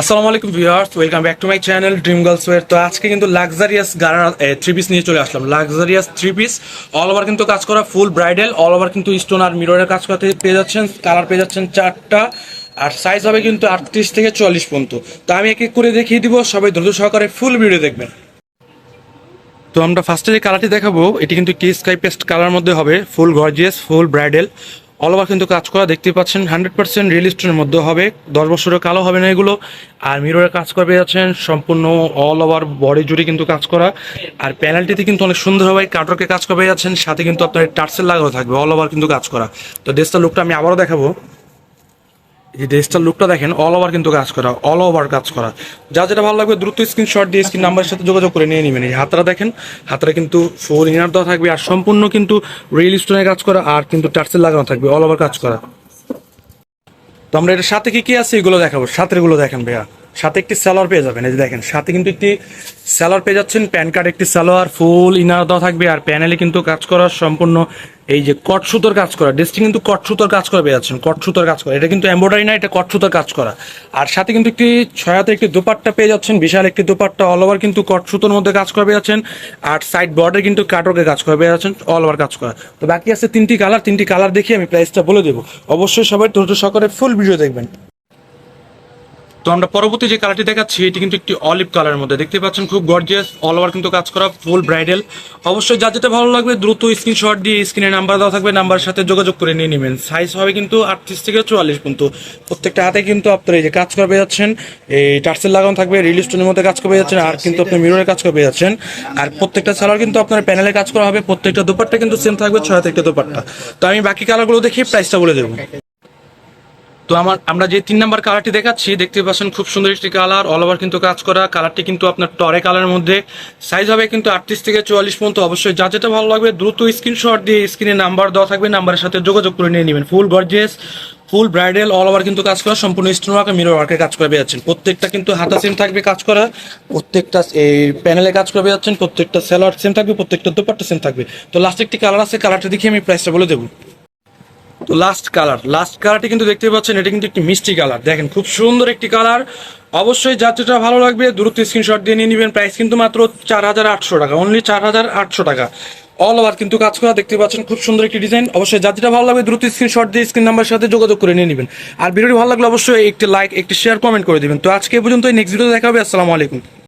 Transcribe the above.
আসসালামু আলাইকুম viewers, welcome back to my channel dream girls wear. তো আজকে কিন্তু লাক্সারিয়াস গারা থ্রি পিস নিয়ে চলে আসলাম। Luxurious three piece all over কিন্তু কাজ করা ফুল ব্রাইডাল অল ওভার কিন্তু স্টোন আর মিররের কাজ করতে পেয়ে যাচ্ছেন কালার পেয়ে যাচ্ছেন চারটা, আর সাইজ হবে কিন্তু আটত্রিশ থেকে চল্লিশ পর্যন্ত। তো আমি এক এক করে দেখিয়ে দিব, সবাই দ্রুত সহকারে ফুল ভিডিও দেখবেন। তো আমরা ফার্স্টে যে কালারটি দেখাবো, এটি কিন্তু কি স্কাই পেস্ট কালার মধ্যে হবে full gorgeous full bridal all over কিন্তু কাজ করা দেখতে পাচ্ছেন। হান্ড্রেড পার্সেন্ট রিয়েলিস্টের মধ্যে হবে। দশ বছরের কালো হবে না এগুলো। আর মিররের কাজ করবে যাচ্ছেন সম্পূর্ণ অল ওভার বডি জুড়ে কিন্তু কাজ করা। আর প্যানেলটিতে কিন্তু অনেক সুন্দর হবে। কাটরকে কাজ করে যাচ্ছেন। সাথে কিন্তু আপনার টার্সেল লাগানো থাকবে। অল ওভার কিন্তু কাজ করা। তো ড্রেসটার লুকটা আমি আবারও দেখাবো। এই ড্রেসটার লুকটা দেখেন অল ওভার কিন্তু কাজ করা অল ওভার কাজ করা। যা যেটা ভালো লাগবে দ্রুত স্ক্রিনশট দিয়ে স্ক্রিন নাম্বারের সাথে যোগাযোগ করে নিয়ে নেবেন। এই হাতটা দেখেন, হাতটা কিন্তু ফোর ইনার দেওয়া থাকবে আর সম্পূর্ণ কিন্তু রিয়েল স্টোনের কাজ করা আর কিন্তু টার্সেল লাগানো থাকবে অল ওভার কাজ করা। তো আমরা এটার সাথে কি কি আছে এগুলো দেখাবো সাথে এগুলো দেখেন ভাইয়া। সাথে একটি স্যালোয়ার পেয়ে যাবেন। এই যে দেখেন, সাথে কিন্তু একটি স্যালোয়ার পেয়ে যাচ্ছেন প্যান কার্ড একটি স্যালোয়ার ফুল, ইনার দেওয়া থাকবে, আর প্যানেলে কিন্তু কাজ করা সম্পূর্ণ এই যে কট সুতোর কাজ করা ড্রেসটি কিন্তু কট সুতোর কাজ করে পেয়ে যাচ্ছেন কট সুতোর কাজ করা। এটা কিন্তু এম্ব্রয়ডারি না, এটা কট সুতোর কাজ করা। আর সাথে কিন্তু একটি ছয়াতে একটি দোপাট্টা পেয়ে যাচ্ছেন, বিশাল একটি দোপাট্টা অল ওভার কিন্তু কট সুতোর মধ্যে কাজ করে পেয়ে যাচ্ছেন, আর সাইড বর্ডার কিন্তু কাটরকে কাজ করে পেয়ে যাচ্ছেন অল ওভার কাজ করা। তো বাকি আছে তিনটি কালার তিনটি কালার দেখে আমি প্রাইসটা বলে দেবো। অবশ্যই সবাই ধৈর্য সহকারে ফুল ভিডিও দেখবেন। তো আমরা পরবর্তী যে কালারটি দেখাচ্ছি, এটি কিন্তু একটি অলিভ কালারের মধ্যে। দেখতে পাচ্ছেন, খুব গর্জিয়াস অল ওভার কিন্তু কাজ করা ফুল ব্রাইডাল অবশ্যই যা যেটা ভালো লাগবে, দ্রুত স্ক্রিনশট দিয়ে স্ক্রিনে নাম্বার দেওয়া থাকবে নাম্বারের সাথে যোগাযোগ করে নিয়ে নেবেন। সাইজ হবে কিন্তু আটত্রিশ থেকে চুয়াল্লিশ কিন্তু প্রত্যেকটা হাতে কিন্তু আপনার এই যে কাজ করবে যাচ্ছেন, এই টার্সেল লাগানো থাকবে রিল স্টোনের মধ্যে কাজ করবে যাচ্ছেন, আর কিন্তু আপনি মিররের কাজ করবে যাচ্ছেন। আর প্রত্যেকটা সালোয়ার কিন্তু আপনার প্যানেলে কাজ করা হবে, প্রত্যেকটা দোপাট্টা কিন্তু সেম থাকবে, ছয় থেকে দোপাট্টা। তো আমি বাকি কালারগুলো দেখে প্রাইসটা বলে দেবো। তো আমার, আমরা যে তিন নাম্বার কালারটি দেখাচ্ছি, দেখতে পাচ্ছেন খুব সুন্দর একটি কালার অল ওভার কিন্তু কাজ করা। কালারটি কিন্তু আপনার টরে কালারের মধ্যে। সাইজ হবে কিন্তু আটত্রিশ থেকে চুয়াল্লিশ পর্যন্ত। অবশ্যই যা যেটা ভালো লাগবে, দ্রুত স্ক্রিনশট দিয়ে স্ক্রিনে নাম্বার দেওয়া থাকবে নাম্বারের সাথে যোগাযোগ করে নিয়ে নেবেন। Full gorgeous full bridal all over কিন্তু কাজ করা। সম্পূর্ণ স্টোন ওয়ার্ক মিরর ওয়ার্কে কাজ করে যাচ্ছেন। প্রত্যেকটা কিন্তু হাতা সেম থাকবে কাজ করা। প্রত্যেকটা এই প্যানেলে কাজ করে যাচ্ছেন। প্রত্যেকটা সেলার সেম থাকবে, প্রত্যেকটা দোপাট্টা সেম থাকবে। তো লাস্ট একটি কালার আছে কালারটা দেখে আমি প্রাইসটা বলে দেবো। তো লাস্ট কালার লাস্ট কালারটি কিন্তু দেখতে পাচ্ছেন, এটা কিন্তু একটি মিষ্টি কালার দেখেন, খুব সুন্দর একটি কালার অবশ্যই যার যেটা ভালো লাগবে দ্রুত স্ক্রিনশট দিয়ে নিয়ে নেবেন। প্রাইস কিন্তু মাত্র চার হাজার আটশো টাকা অনলি চার হাজার আটশো টাকা। অল ওভার কিন্তু কাজ করা দেখতে পাচ্ছেন, খুব সুন্দর একটি ডিজাইন অবশ্যই যার যেটা ভালো লাগবে দ্রুত স্ক্রিনশট দিয়ে স্ক্রিন নাম্বারের সাথে যোগাযোগ করে নিয়ে নেবেন। আর ভিডিওটি ভালো লাগলে অবশ্যই একটি লাইক একটি শেয়ার কমেন্ট করে দিবেন। তো আজকে পর্যন্ত নেক্সট ভিডিও দেখা হবে, আসসালামু আলাইকুম।